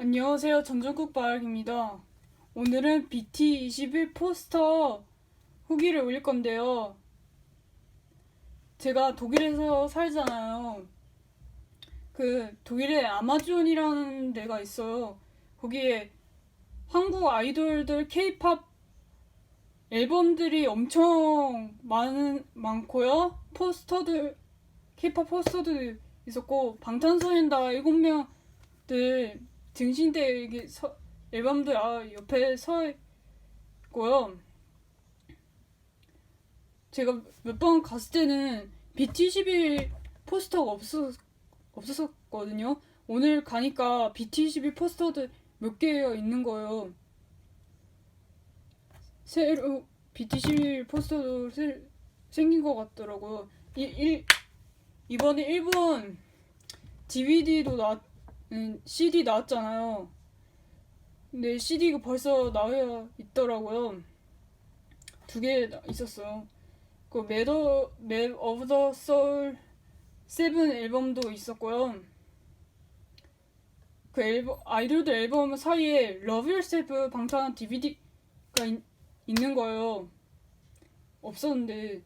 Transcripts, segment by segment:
안녕하세요. 전종국 바락입니다. 오늘은 BT21 포스터 후기를 올릴 건데요. 제가 독일에서 살잖아요. 그 독일에 아마존이라는 데가 있어요. 거기에 한국 아이돌들 케이팝 앨범들이 엄청 많은 많고요. 포스터들 케이팝 포스터도 있었고 방탄소년단 7명들 등신대 이게 서, 앨범들 아, 옆에 서 있고요. 제가 몇 번 갔을 때는 BT11 포스터가 없었, 없었거든요. 오늘 가니까 BT11 포스터들 몇 개가 있는 거예요. 새로 BT11 포스터도 새, 생긴 것 같더라고요. 이, 일, 이번에 일본 DVD도 나왔, 음, CD 나왔잖아요. 근데 CD가 벌써 나와 있더라고요. 두 개 있었어요. 그 매더 맵 오브 더 소울 세븐 앨범도 있었고요. 그 앨범 아이돌들 앨범 사이에 러브 유셀프 방탄 DVD가 있, 있는 거예요. 없었는데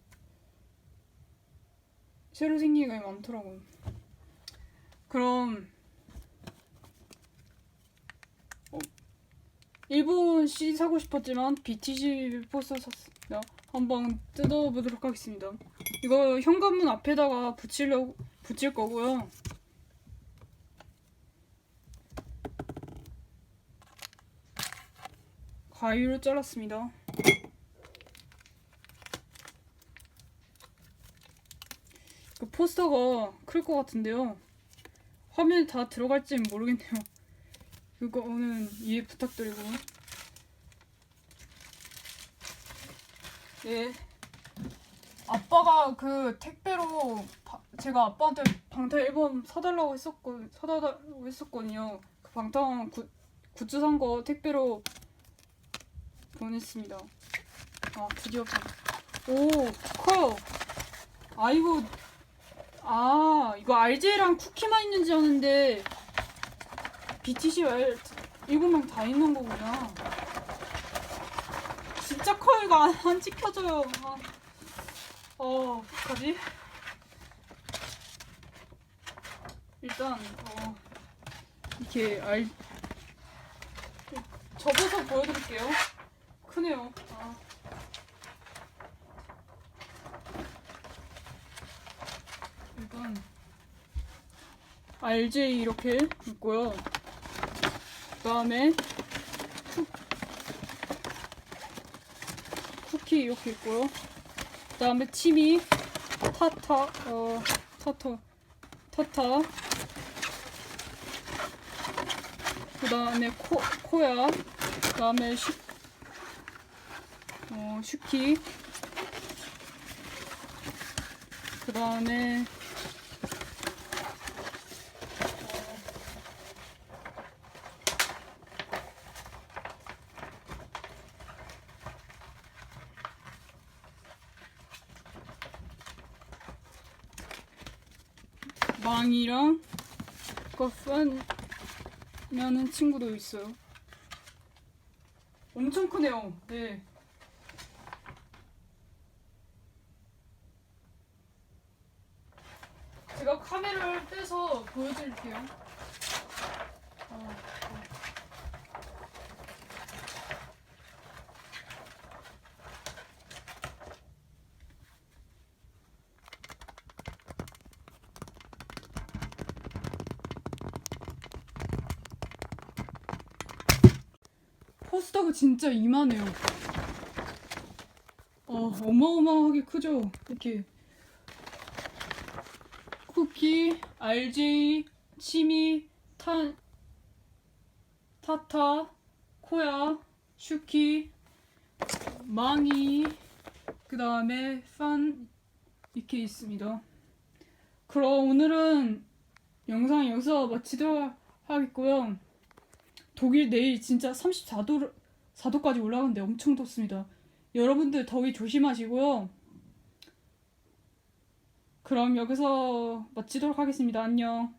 새로 생긴 게 많더라고요. 그럼 일본 CD 사고 싶었지만 BTG 포스터 샀습니다. 한번 뜯어보도록 하겠습니다. 이거 현관문 앞에다가 붙이려고 붙일 거고요. 가위로 잘랐습니다. 그 포스터가 클 것 같은데요. 화면에 다 들어갈지는 모르겠네요. 그거는 이해 부탁드리고. 네. 아빠가 그 택배로 바- 제가 아빠한테 방탄 앨범 사달라고 했었고 사달라고 했었거든요. 그 방탄 굿, 굿즈 산 거 택배로 보냈습니다. 아 드디어 방- 오 커요. 아 이거 아 이거 RJ랑 쿠키만 있는지 아는데 BTC 말 일곱 명 다 있는 거구나. 진짜 커요 이거 안, 안 찍혀져요. 아. 어 어떡하지? 일단 어 이렇게 알 접어서 보여드릴게요. 크네요. 아. 일단 RJ 이렇게 있고요. 그다음에 쿠, 쿠키 이렇게 있고요. 그다음에 치미 타타 어 타타 타타. 그다음에 코 코야. 그다음에 슈 어, 슈키. 그다음에 망이랑 거판이라는 친구도 있어요. 엄청 크네요. 네. 제가 카메라를 빼서 보여드릴게요. 포스터가 진짜 이만해요. 어, 어마어마하게 크죠? 이렇게. 쿠키, RJ, 치미, 탄, 타타, 코야, 슈키, 망이, 그 다음에 판, 이렇게 있습니다. 그럼 오늘은 영상 여기서 마치도록 하겠고요. 독일 내일 진짜 34도, 4도까지 올라가는데 엄청 덥습니다. 여러분들 더위 조심하시고요. 그럼 여기서 마치도록 하겠습니다. 안녕.